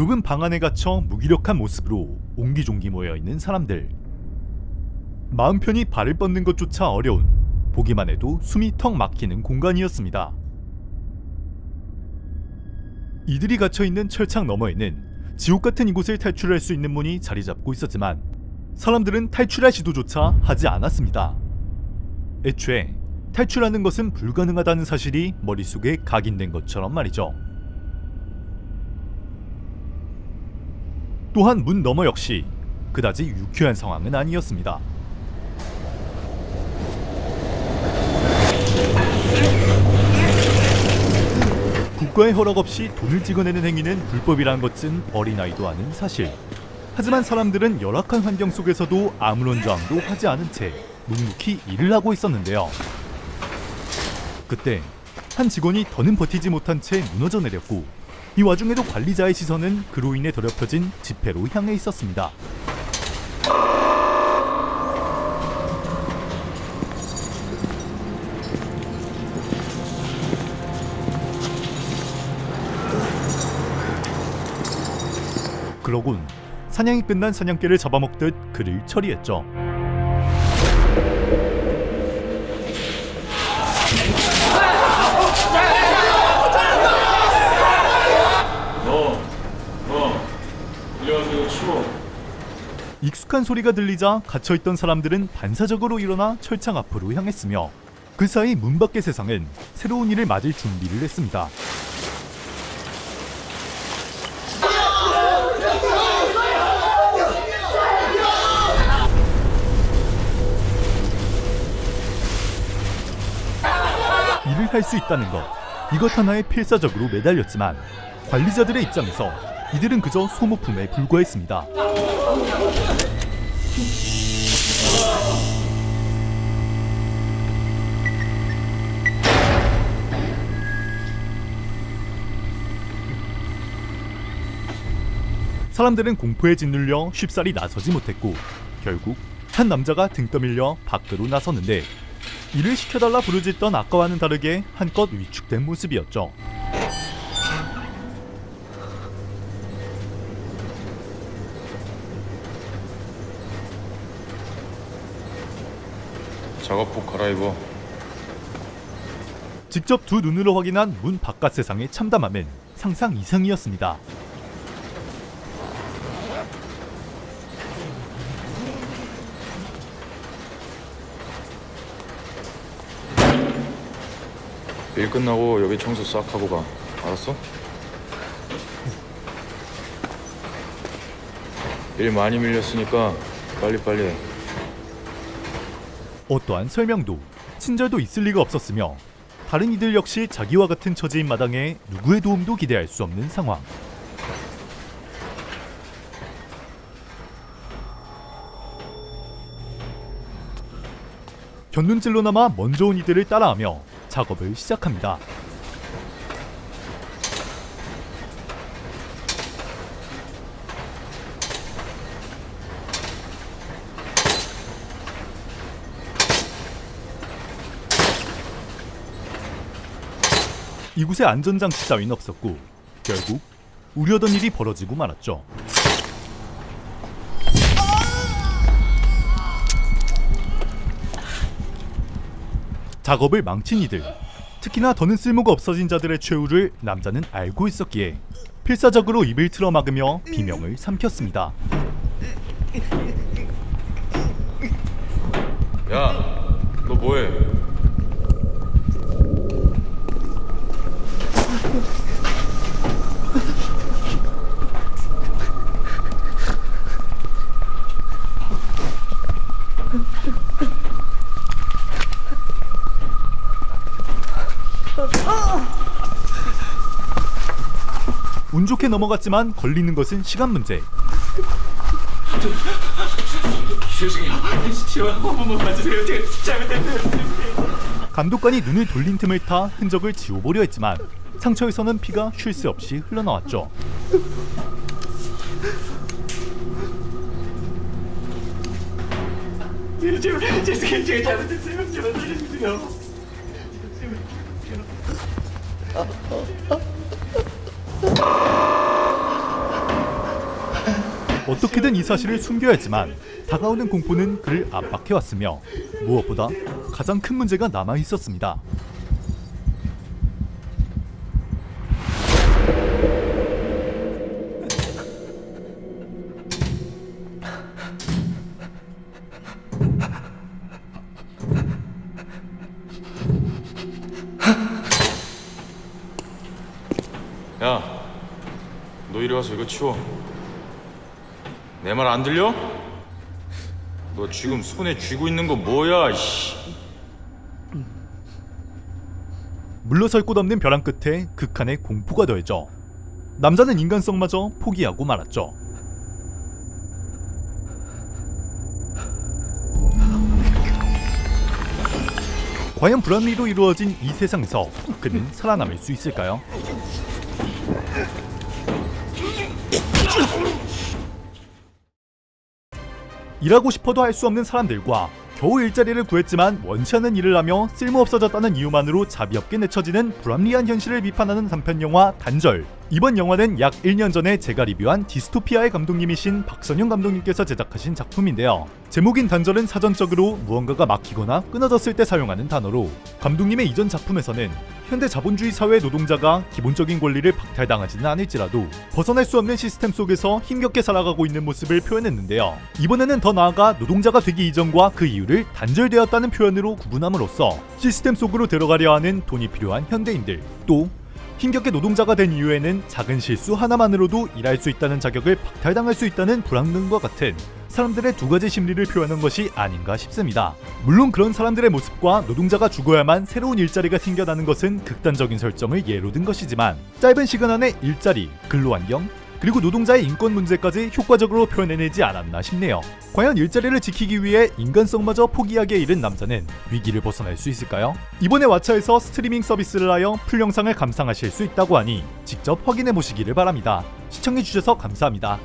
좁은 방 안에 갇혀 무기력한 모습으로 옹기종기 모여 있는 사람들. 마음 편히 발을 뻗는 것조차 어려운 보기만 해도 숨이 턱 막히는 공간이었습니다. 이들이 갇혀 있는 철창 너머에는 지옥 같은 이곳을 탈출할 수 있는 문이 자리 잡고 있었지만 사람들은 탈출할 시도조차 하지 않았습니다. 애초에 탈출하는 것은 불가능하다는 사실이 머릿속에 각인된 것처럼 말이죠. 또한 문 너머 역시 그다지 유쾌한 상황은 아니었습니다. 국가의 허락 없이 돈을 찍어내는 행위는 불법이라는 것은 어린아이도 아는 사실. 하지만 사람들은 열악한 환경 속에서도 아무런 저항도 하지 않은 채 묵묵히 일을 하고 있었는데요. 그때 한 직원이 더는 버티지 못한 채 무너져 내렸고 이 와중에도 관리자의 시선은 그로 인해 더럽혀진 지폐로 향해 있었습니다. 그러곤 사냥이 끝난 사냥개를 잡아먹듯 그를 처리했죠. 너, 너, 이리 와서 이거 치워. 익숙한 소리가 들리자 갇혀있던 사람들은 반사적으로 일어나 철창 앞으로 향했으며 그 사이 문 밖의 세상은 새로운 일을 맞을 준비를 했습니다. 일을 할 수 있다는 것 이것 하나에 필사적으로 매달렸지만 관리자들의 입장에서 이들은 그저 소모품에 불과했습니다. 사람들은 공포에 짓눌려 쉽사리 나서지 못했고 결국 한 남자가 등 떠밀려 밖으로 나섰는데 이를 시켜달라 부르짖던 아까와는 다르게 한껏 위축된 모습이었죠. 작업복 갈아입어. 직접 두 눈으로 확인한 문 바깥 세상의 참담함은 상상 이상이었습니다. 일 끝나고 여기 청소 싹 하고 가. 알았어? 일 많이 밀렸으니까 빨리빨리 해. 어떠한 설명도 친절도 있을 리가 없었으며 다른 이들 역시 자기와 같은 처지인 마당에 누구의 도움도 기대할 수 없는 상황. 견눈질로나마 먼저 온 이들을 따라하며 작업을 시작합니다. 이곳에 안전장치 따위는 없었고 결국 우려던 일이 벌어지고 말았죠. 작업을 망친 이들, 특히나 더는 쓸모가 없어진 자들의 최후를 남자는 알고 있었기에 필사적으로 입을 틀어 막으며 비명을 삼켰습니다. 야, 너 뭐해? 운 좋게 넘어갔지만 걸리는 것은 시간 문제. 죄송해요. 제발 한 번만 봐주세요. 제가 잘못했어요. 감독관이 눈을 돌린 틈을 타 흔적을 지워보려 했지만 상처에서는 피가 쉴 새 없이 흘러나왔죠. 제발 죄송해요. 제가 잘못했어요. 제발 살려주세요. 어떻게든 이 사실을 숨겨야 했지만 다가오는 공포는 그를 압박해왔으며 무엇보다 가장 큰 문제가 남아 있었습니다. 야, 너 이리 와서 이거 치워. 내 말 안 들려? 너 지금 손에 쥐고 있는 거 뭐야? 씨. 물러설 곳 없는 벼랑 끝에 극한의 공포가 더해져 남자는 인간성마저 포기하고 말았죠. 과연 불합리로 이루어진 이 세상에서 그는 살아남을 수 있을까요? 일하고 싶어도 할 수 없는 사람들과 겨우 일자리를 구했지만 원치 않는 일을 하며 쓸모없어졌다는 이유만으로 자비 없게 내쳐지는 불합리한 현실을 비판하는 단편 영화 단절. 이번 영화는 약 1년 전에 제가 리뷰한 디스토피아의 감독님이신 박선영 감독님께서 제작하신 작품인데요. 제목인 단절은 사전적으로 무언가가 막히거나 끊어졌을 때 사용하는 단어로 감독님의 이전 작품에서는 현대 자본주의 사회 노동자가 기본적인 권리를 박탈당하지는 않을지라도 벗어날 수 없는 시스템 속에서 힘겹게 살아가고 있는 모습을 표현했는데요. 이번에는 더 나아가 노동자가 되기 이전과 그 이유를 단절되었다는 표현으로 구분함으로써 시스템 속으로 들어가려 하는 돈이 필요한 현대인들 또 힘겹게 노동자가 된 이유에는 작은 실수 하나만으로도 일할 수 있다는 자격을 박탈당할 수 있다는 불안감과 같은 사람들의 두 가지 심리를 표현한 것이 아닌가 싶습니다. 물론 그런 사람들의 모습과 노동자가 죽어야만 새로운 일자리가 생겨나는 것은 극단적인 설정을 예로 든 것이지만 짧은 시간 안에 일자리, 근로환경, 그리고 노동자의 인권 문제까지 효과적으로 표현해내지 않았나 싶네요. 과연 일자리를 지키기 위해 인간성마저 포기하기에 이른 남자는 위기를 벗어날 수 있을까요? 이번에 왓챠에서 스트리밍 서비스를 하여 풀 영상을 감상하실 수 있다고 하니 직접 확인해 보시기를 바랍니다. 시청해주셔서 감사합니다.